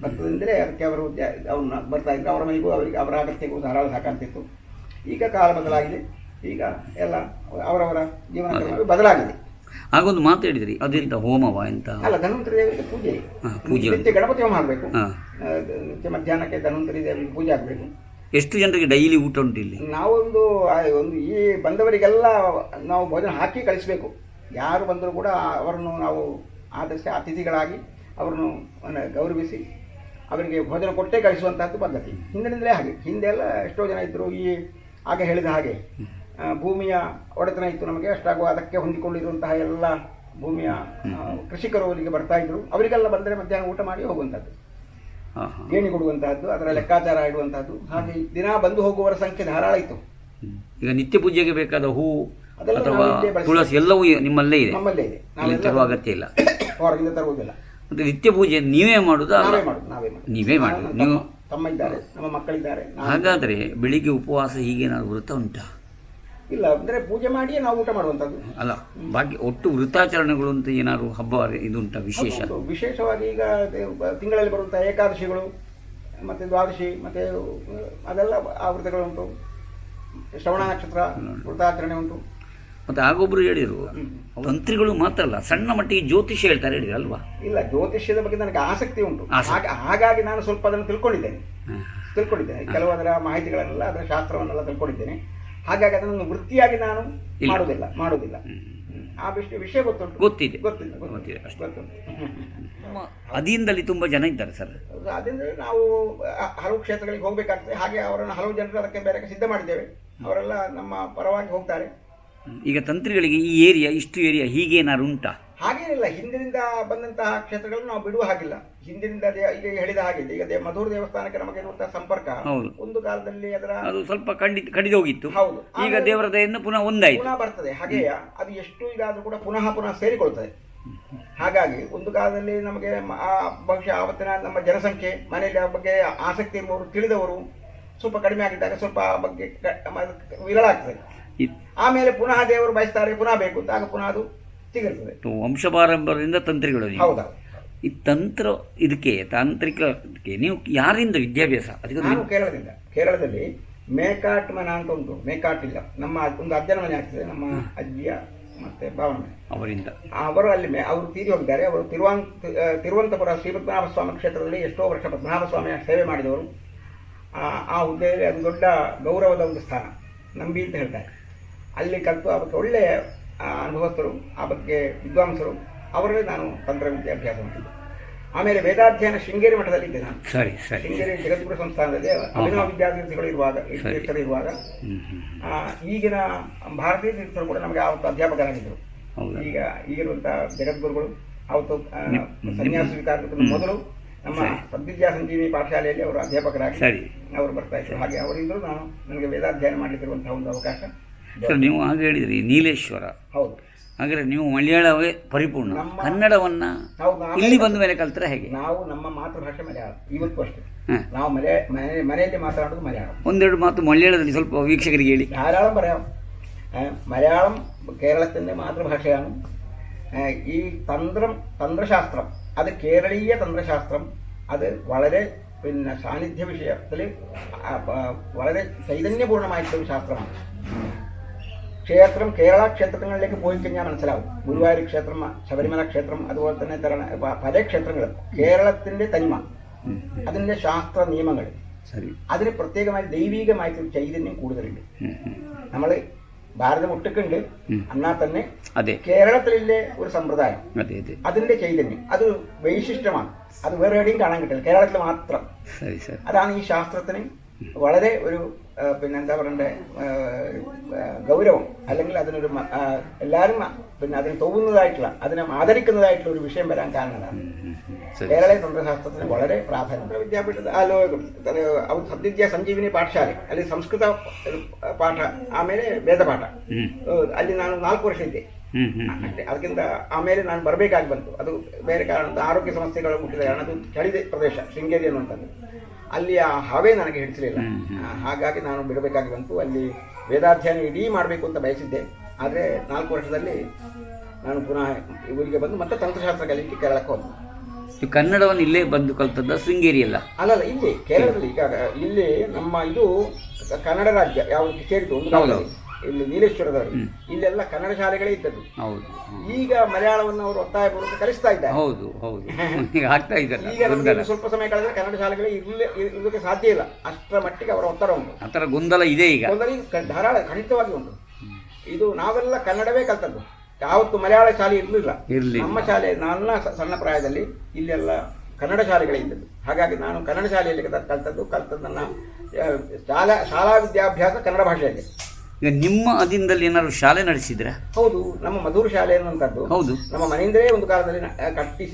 ಭತ್ತದಿಂದಲೇ ಅದಕ್ಕೆ ಅವರು ಅವ್ರನ್ನ ಬರ್ತಾ ಇದ್ದರು ಅವರ ಮೈಗೂ ಅವರಿಗೆ ಅವರ ಅಗತ್ಯಕ್ಕೂ ಧಾರಾಳ ಸಾಕಾಗ್ತಿತ್ತು. ಈಗ ಕಾಲ ಬದಲಾಗಿದೆ. ಈಗ ಎಲ್ಲ ಅವರವರ ಜೀವನ ಬದಲಾಗಿದೆ. ಆಗೊಂದು ಹೇಳಿದ್ರಿ ಅದೆಂತ ಹೋಮವ ಎಂತ? ಅಲ್ಲ ಧನ್ವಂತರಿ ದೇವರಿಗೆ ಪೂಜೆ. ಪೂಜೆ. ನಿತ್ಯ ಗಣಪತಿ ಹೋಮ ಮಾಡಬೇಕು. ಹಾ. ನಿತ್ಯ ಮಧ್ಯಾಹ್ನಕ್ಕೆ ಧನ್ವಂತರಿ ದೇವರಿಗೆ ಪೂಜೆ ಆಗಬೇಕು. ಎಷ್ಟು ಜನರಿಗೆ ಡೈಲಿ ಊಟ ಉಂಟು ಇಲ್ಲಿ? ನಾವೊಂದು ಒಂದು ಈ ಬಂದವರಿಗೆಲ್ಲ ನಾವು ಭೋಜನ ಹಾಕಿ ಕಳಿಸಬೇಕು. ಯಾರು ಬಂದರೂ ಕೂಡ ಅವರನ್ನು ನಾವು ಆದರ್ಶ ಅತಿಥಿಗಳಾಗಿ ಅವರನ್ನು ಗೌರವಿಸಿ ಅವರಿಗೆ ಭೋಜನ ಕೊಟ್ಟೇ ಕಳಿಸುವಂತಹದ್ದು ಪದ್ಧತಿ. ಹಿಂದಿನಿಂದಲೇ ಹಾಗೆ. ಹಿಂದೆ ಎಲ್ಲ ಎಷ್ಟೋ ಜನ ಇದ್ದರು ಈ ಆಗ ಹೇಳಿದ ಹಾಗೆ. ಭೂಮಿಯ ಒಡೆತನ ಇತ್ತು ನಮಗೆ. ಅಷ್ಟಾಗುವ ಅದಕ್ಕೆ ಹೊಂದಿಕೊಂಡಿರುವಂತಹ ಎಲ್ಲ ಭೂಮಿಯ ಕೃಷಿಕರು ಅವರಿಗೆ ಬರ್ತಾ ಇದ್ರು. ಅವರಿಗೆಲ್ಲ ಬಂದರೆ ಮಧ್ಯಾಹ್ನ ಊಟ ಮಾಡಿ ಹೋಗುವಂಥದ್ದು ಗೇಣಿ ಕೊಡುವಂತಹದ್ದು ಅದರ ಲೆಕ್ಕಾಚಾರ ಇಡುವಂತಹದ್ದು. ಹಾಗೆ ದಿನ ಬಂದು ಹೋಗುವವರ ಸಂಖ್ಯೆ ಧಾರಾಳ ಇತ್ತು. ಈಗ ನಿತ್ಯ ಪೂಜೆಗೆ ಬೇಕಾದ ಹೂ ಅಥವಾ ತುಳಸಿ ಎಲ್ಲವೂ ನಿಮ್ಮಲ್ಲೇ ಇದೆ. ನಮ್ಮಲ್ಲೇ ಇದೆ. ಅಗತ್ಯ ಇಲ್ಲ. ಹೊರಗಿಂದ ತರುವುದಿಲ್ಲ. ಮತ್ತು ನಿತ್ಯ ಪೂಜೆ ನೀವೇ ಮಾಡೋದು ಅಲ್ಲ? ನಾವೇ ಮಾಡುದು ನಾವೇ ಮಾಡುದು. ನೀವೇ ಮಾಡೋದು ನೀವು- ತಮ್ಮ- ಇದ್ದಾರೆ ನಮ್ಮ ಮಕ್ಕಳಿದ್ದಾರೆ ನಾವು- ಹಾಗಾದರೆ ಬೆಳಿಗ್ಗೆ ಉಪವಾಸ ಹೀಗೇನಾದ್ರು ವೃತ್ತ ಉಂಟಾ? ಇಲ್ಲ ಅಂದ್ರೆ ಪೂಜೆ ಮಾಡಿಯೇ ನಾವು ಊಟ ಮಾಡುವಂಥದ್ದು. ಅಲ್ಲ ಬಾಕಿ ಒಟ್ಟು ವೃತಾಚರಣೆಗಳು ಅಂತ ಏನಾದ್ರು ಹಬ್ಬ ಇದು ಉಂಟಾ ವಿಶೇಷ? ಹೌದು, ವಿಶೇಷವಾಗಿ ಈಗ ದೇ- ತಿಂಗಳಲ್ಲಿ ಬರುವಂಥ ಏಕಾದಶಿಗಳು ಮತ್ತೆ ದ್ವಾದಶಿ ಮತ್ತೆ ಅದೆಲ್ಲ ಆ ವೃತ್ತಗಳುಂಟು ಉಂಟು. ಶ್ರವಣ ನಕ್ಷತ್ರ ವೃತಾಚರಣೆ ಉಂಟು. ಮತ್ತೆ ಆಗೊಬ್ರು ಹೇಳಿದ್ರು ತಂತ್ರಿಗಳು ಮಾತ್ರ ಅಲ್ಲ ಸಣ್ಣ ಮಟ್ಟಿಗೆ ಜ್ಯೋತಿಷ್ಯ ಹೇಳ್ತಾರೆ ಹೇಳಿದ್ರು ಅಲ್ವಾ? ಇಲ್ಲ ಜ್ಯೋತಿಷ್ಯದ ಬಗ್ಗೆ ನನಗೆ ಆಸಕ್ತಿ ಉಂಟು. ಹಾಗಾಗಿ ನಾನು ಸ್ವಲ್ಪ ಅದನ್ನು ತಿಳ್ಕೊಂಡಿದ್ದೇನೆ. ತಿಳ್ಕೊಂಡಿದ್ದೇನೆ. ಕೆಲವು ಅದರ ಮಾಹಿತಿಗಳನ್ನೆಲ್ಲ ಅದರ ಶಾಸ್ತ್ರವನ್ನೆಲ್ಲ ತಿಳ್ಕೊಂಡಿದ್ದೇನೆ. ಹಾಗಾಗಿ ಅದನ್ನು ವೃತ್ತಿಯಾಗಿ ನಾನು ಮಾಡೋದಿಲ್ಲ ಮಾಡುವುದಿಲ್ಲ ಮಾಡುವುದಿಲ್ಲ. ಆ ವಿಷಯ ವಿಷಯ ಗೊತ್ತುಂಟು. ಗೊತ್ತಿದೆ. ಗೊತ್ತಿಲ್ಲ ಗೊತ್ತಿದೆ ನಮ್ಮ ಅದಿಯಿಂದಲೇ ತುಂಬ ಜನ ಇದ್ದಾರೆ ಸರ್. ಅದಿಂದ ನಾವು ಹಲವು ಕ್ಷೇತ್ರಗಳಿಗೆ ಹೋಗಬೇಕಾಗ್ತದೆ. ಹಾಗೆ ಅವರನ್ನು ಹಲವು ಜನರು ಅದಕ್ಕೆ ಬೇರೆ ಸಿದ್ಧ ಮಾಡಿದ್ದೇವೆ. ಅವರೆಲ್ಲ ನಮ್ಮ ಪರವಾಗಿ ಹೋಗ್ತಾರೆ. ಈಗ ತಂತ್ರಿಗಳಿಗೆ ಈ ಏರಿಯಾ ಇಷ್ಟು ಏರಿಯಾ ಹೀಗೆ ಏನಾದ್ರು ಉಂಟಾ? ಹಾಗೇನಿಲ್ಲ ಹಿಂದಿನಿಂದ ಬಂದಂತಹ ಕ್ಷೇತ್ರಗಳನ್ನು ನಾವು ಬಿಡುವ ಹಾಗಿಲ್ಲ. ಹಿಂದಿನಿಂದ ಈಗ ಹೇಳಿದ ಹಾಗೆ ಈಗ ಮಧುರ ದೇವಸ್ಥಾನಕ್ಕೆ ನಮಗೆ ಇರುವಂತಹ ಸಂಪರ್ಕ. ಹೌದು. ಒಂದು ಕಾಲದಲ್ಲಿ ಅದರ ಅದು ಸ್ವಲ್ಪ ಖಂಡಿತ ಕಡಿದು ಹೋಗಿತ್ತು ಹೌದು. ಈಗ ದೇವರ ದಯನ್ನು ಪುನಃ ಒಂದಾಯಿತು. ಪುನಃ ಬರ್ತದೆ. ಹಾಗೆಯೇ ಅದು ಎಷ್ಟು ಇದಾದರೂ ಕೂಡ ಪುನಃ ಪುನಃ ಸೇರಿಕೊಳ್ತದೆ. ಹಾಗಾಗಿ ಒಂದು ಕಾಲದಲ್ಲಿ ನಮಗೆ ಬಹುಶಃ ಆವತ್ತಿನ ನಮ್ಮ ಜನಸಂಖ್ಯೆ ಮನೆಯಲ್ಲಿ ಆ ಬಗ್ಗೆ ಆಸಕ್ತಿ ಇರುವವರು ತಿಳಿದವರು ಸ್ವಲ್ಪ ಕಡಿಮೆ ಆಗಿದ್ದಾಗ ಸ್ವಲ್ಪ ಆ ಬಗ್ಗೆ ವಿರಳ ಆಗ್ತದೆ ಆಮೇಲೆ ಪುನಃ ದೇವರು ಬಯಸ್ತಾರೆ ಪುನಃ ಬೇಕು ಅಂತ ಆಗ ಪುನಃ ಅದು ಸಿಗುತ್ತದೆ ವಂಶ ವಂಶಪಾರಂಪರ್ಯದಿಂದ ತಂತ್ರಿಗಳು. ಹೌದಾ ಈ ತಂತ್ರ ಇದಕ್ಕೆ ತಾಂತ್ರಿಕಕ್ಕೆ ನೀವು ಯಾರಿಂದ ವಿದ್ಯಾಭ್ಯಾಸ? ಅದಕ್ಕೆ ನಾನು ಕೇರಳದಿಂದ ಕೇರಳದಲ್ಲಿ ಮೇಕಾಟ್ ಮನ ಅಂತ ಉಂಟು. ಮೇಕಾಟ್ ಇಲ್ಲ ನಮ್ಮ ಒಂದು ಅಜ್ಜನ ಮನೆ ಆಗ್ತದೆ ನಮ್ಮ ಅಜ್ಜಿಯ ಮತ್ತೆ ಭಾವನೆ. ಅವರಿಂದ. ಅವರು ಅಲ್ಲಿ ಅವರು ತೀರಿ ಹೋಗಿದ್ದಾರೆ. ಅವರು ತಿರುವಂತ ತಿರುವಂತಪುರ ಶ್ರೀ ಪದ್ಮನಾಭ ಸ್ವಾಮಿ ಕ್ಷೇತ್ರದಲ್ಲಿ ಎಷ್ಟೋ ವರ್ಷ ಪದ್ಮನಾಭ ಸ್ವಾಮಿಯ ಸೇವೆ ಮಾಡಿದವರು. ಆ ಆ ಹುದ್ದೆಯಲ್ಲಿ ಅದು ದೊಡ್ಡ ಗೌರವದ ಒಂದು ಸ್ಥಾನ. ನಂಬಿ ಅಂತ ಹೇಳ್ತಾರೆ. ಅಲ್ಲಿ ಕಲಿತು ಅದಕ್ಕೆ ಒಳ್ಳೆಯ ಅನುಭವಸ್ಥರು ಆ ಬಗ್ಗೆ ವಿದ್ವಾಂಸರು ಅವರಲ್ಲಿ ನಾನು ತಂತ್ರ ವಿದ್ಯಾಭ್ಯಾಸ ಮಾಡಿದ್ದೆ ಆಮೇಲೆ ವೇದಾಧ್ಯಯನ ಶೃಂಗೇರಿ ಮಠದಲ್ಲಿ ಇದ್ದೆ ನಾನು. ಸರಿ ಸರಿ. ಶೃಂಗೇರಿ ಜಗದ್ಗುರು ಸಂಸ್ಥಾನದಲ್ಲಿ ಅಭಿನವ ವಿದ್ಯಾರ್ಥಿಗಳು ಇರುವಾಗ ತೀರ್ಥರು ಇರುವಾಗ ಈಗಿನ ಭಾರತೀಯ ತೀರ್ಥರು ಕೂಡ ನಮಗೆ ಆವತ್ತು ಅಧ್ಯಾಪಕರಾಗಿದ್ದರು. ಈಗ ಈಗಿರುವಂಥ ಜಗದ್ಗುರುಗಳು ಅವತ್ತು ಸನ್ಯಾಸ ಸ್ವೀಕಾರಕ್ಕಿಂತ ಮೊದಲು ನಮ್ಮ ಸದ್ವಿದ್ಯಾ ಸಂಜೀವಿ ಪಾಠಶಾಲೆಯಲ್ಲಿ ಅವರು ಅಧ್ಯಾಪಕರಾಗಿ ಅವರು ಬರ್ತಾ ಇದ್ದರು. ಹಾಗೆ ಅವರಿಂದಲೂ ನಾನು ನನಗೆ ವೇದಾಧ್ಯಯನ ಮಾಡಲಿಕ್ಕಿರುವಂತಹ ಒಂದು ಅವಕಾಶ. ಸರ್ ನೀವು ಹಾಗೆ ಹೇಳಿದ್ರಿ ನೀಲೇಶ್ವರ ಹಾಗಾದ್ರೆ ನೀವು ಮಲಯಾಳವೇ ಪರಿಪೂರ್ಣ ಕನ್ನಡವನ್ನ ಇಲ್ಲಿ ಬಂದ ಮೇಲೆ ಕಲ್ತರ ಹೇಗೆ ನಾವು ನಮ್ಮ ಮಾತೃಭಾಷೆ ಮಲಯಾಳ ಇವತ್ತು ಅಷ್ಟೇ ನಾವು ಮಲಯ ಮನೆಯಲ್ಲಿ ಮಾತಾಡೋದು ಮಲಯಾಳಂ ಒಂದೆರಡು ಮಾತು ಮಲಯಾಳದಲ್ಲಿ ಸ್ವಲ್ಪ ವೀಕ್ಷಕರಿಗೆ ಹೇಳಿ ധാരാളം പറയാം മലയാളം കേരളത്തിന്റെ മാതൃഭാഷയാണ് ഈ തന്ത്രം തന്ത്രശാസ്ത്രം അത് കേരളീയ തന്ത്രശാസ്ത്രം അത് വളരെ പിന്നെ സാന്നിധ്യ വിഷയത്തിൽ വളരെ ചൈതന്യപൂർണമായിട്ടുള്ള ഒരു ശാസ്ത്രമാണ് ക്ഷേത്രം കേരള ക്ഷേത്രങ്ങളിലേക്ക് പോയി കഴിഞ്ഞാൽ മനസ്സിലാവും. ഗുരുവായൂർ ക്ഷേത്രം ശബരിമല ക്ഷേത്രം അതുപോലെ തന്നെ പല ക്ഷേത്രങ്ങളും കേരളത്തിന്റെ തനിമ അതിന്റെ ശാസ്ത്ര നിയമങ്ങൾ. അതിന് പ്രത്യേകമായി ദൈവികമായിട്ട് ചൈതന്യം കൂടുതലുണ്ട്. നമ്മൾ ഭാരതം ഒട്ടുക്കുണ്ട്. എന്നാൽ തന്നെ കേരളത്തിലെ ഒരു സമ്പ്രദായം. അതിന്റെ ചൈതന്യം. അത് വൈശിഷ്ടമാണ് അത് വേറെ എവിടെയും കാണാൻ കിട്ടില്ല. കേരളത്തിൽ മാത്രം. അതാണ് ഈ ശാസ്ത്രത്തിന് വളരെ ഒരു പിന്നെ എന്താ പറയണ്ടേ ആ, ആ, ഗൗരവം അല്ലെങ്കിൽ അതിനൊരു മ- ആ, എല്ലാവരും പിന്നെ അതിന് തോന്നുന്നതായിട്ടുള്ള അതിനെ ആദരിക്കുന്നതായിട്ടുള്ള ഒരു ವಿಷಯ വരാൻ കാരണം അതാണ് ಹ್ಮ್ ಹ್ಮ್ ಹ್ಮ್. ಸರಿ കേരള തന്ത്രശാസ്ത്രത്തിന് വളരെ പ്രാധാന്യം ವಿದ್ಯಾಪೀಠದ ಅಲ್ಲೋ ಅವ್ರು ಸದ್ವಿದ್ಯಾ ಸಂಜೀವಿನಿ ಪಾಠಶಾಲೆ ಅಲ್ಲಿ ಸಂಸ್ಕೃತ ಪಾಠ ಆಮೇಲೆ ವೇದ ಪಾಠ ಹ್ಮ್ ಅಹ್, ಅಲ್ಲಿ ನಾನು ನಾಲ್ಕು ವರ್ಷ ಇದ್ದೆ ಹ್ಮ್ ಹ್ಮ್ ಹ್ಮ್. ಅಷ್ಟೇ ಅದಕ್ಕಿಂತ ಆಮೇಲೆ ನಾನು ಬರಬೇಕಾಗಿ ಬಂತು ಅದು ಬೇರೆ ಕಾರಣದ ಆರೋಗ್ಯ ಸಮಸ್ಯೆಗಳು ಮುಟ್ಟಿದ ಕಾರಣ ಅದು ಚಳಿದ ಪ್ರದೇಶ ಶೃಂಗೇರಿ ಅನ್ನುವಂಥದ್ದು ಅಲ್ಲಿ ಆ ಹವೆ ನನಗೆ ಹಿಡಿಸಲಿಲ್ಲ. ಹಾಗಾಗಿ ನಾನು ಬಿಡಬೇಕಾಗಿ ಬಂತು ಅಲ್ಲಿ ವೇದಾಧ್ಯಯನ ಇಡೀ ಮಾಡಬೇಕು ಅಂತ ಬಯಸಿದ್ದೆ. ಆದರೆ ನಾಲ್ಕು ವರ್ಷದಲ್ಲಿ ನಾನು ಪುನಃ ಊರಿಗೆ ಬಂದು ಮತ್ತೆ ತಂತ್ರಶಾಸ್ತ್ರ ಕಲಿಯಲಿಕ್ಕೆ ಕೇರಳಕ್ಕೆ ಹೋದೆ. ನೀವು ಕನ್ನಡವನ್ನು ಇಲ್ಲೇ ಬಂದು ಕಲ್ತದ್ದ ಶೃಂಗೇರಿ ಅಲ್ಲ? ಅಲ್ಲಲ್ಲ ಇಲ್ಲಿ ಕೇರಳದಲ್ಲಿ ಈಗ ಇಲ್ಲಿ ನಮ್ಮ ಇದು ಕನ್ನಡ ರಾಜ್ಯ ಯಾವ ಸೇರಿತು ಒಂದು ಇಲ್ಲಿ ನೀಲೇಶ್ವರದವರು. ಇಲ್ಲೆಲ್ಲ ಕನ್ನಡ ಶಾಲೆಗಳೇ ಇದ್ದದ್ದು. ಹೌದು ಈಗ ಮಲಯಾಳವನ್ನು ಅವರು ಒತ್ತಾಯ ಪೂರ್ವಕ ಕಲಿಸ್ತಾ ಇದ್ದಾರೆ. ಹೌದು ಹೌದು. ಈಗ ಆಗ್ತಾ ಇದ್ದಾರೆ ಈಗ ನಮಗೆ ಇನ್ನು ಸ್ವಲ್ಪ ಸಮಯ ಕಳೆದ್ರೆ ಕನ್ನಡ ಶಾಲೆಗಳೇ ಇರಲಿ ಇರಲಿಕ್ಕೆ ಸಾಧ್ಯ ಇಲ್ಲ. ಅಷ್ಟರ ಮಟ್ಟಿಗೆ ಅವರ ಒತ್ತರ ಉಂಟು. ಆ ಥರ ಗೊಂದಲ ಇದೆ ಈಗ. ಗೊಂದಲ ಈಗ ಕ- ಧಾರಾಳ ಖಂಡಿತವಾಗಿ ಉಂಟು. ಇದು ನಾವೆಲ್ಲ ಕನ್ನಡವೇ ಕಲ್ತದ್ದು. ಯಾವತ್ತು ಮಲಯಾಳ ಶಾಲೆ ಇರಲಿಲ್ಲ. ಇರ್ಲಿಲ್ಲ. ನಮ್ಮ ಶಾಲೆ ನನ್ನ ಸ- ಸಣ್ಣ ಪ್ರಾಯದಲ್ಲಿ ಇಲ್ಲೆಲ್ಲ ಕನ್ನಡ ಶಾಲೆಗಳೇ ಇದ್ದದ್ದು. ಹಾಗಾಗಿ ನಾನು ಕನ್ನಡ ಶಾಲೆಯಲ್ಲಿ ಕಲ್ತದ್ದು ಕಲ್ತದ್ದು ನನ್ನ ಆ, ಶಾಲಾ ಶಾಲಾ ವಿದ್ಯಾಭ್ಯಾಸ ಕನ್ನಡ ಭಾಷೆಯಲ್ಲಿ. ಈಗ ನಿಮ್ಮ ಅದಿಂದಲ್ಲಿ ಏನಾದ್ರು ಶಾಲೆ ನಡೆಸಿದ್ರೆ? ಹೌದು ನಮ್ಮ ಮಧುರ ಶಾಲೆ ಅನ್ನುವಂಥದ್ದು ಹೌದು. ನಮ್ಮ ಮನೆಯಿಂದಲೇ ಒಂದು ಕಾಲದಲ್ಲಿ ಕಟ್ಟಿ ಕಟ್ಟಿಸಿ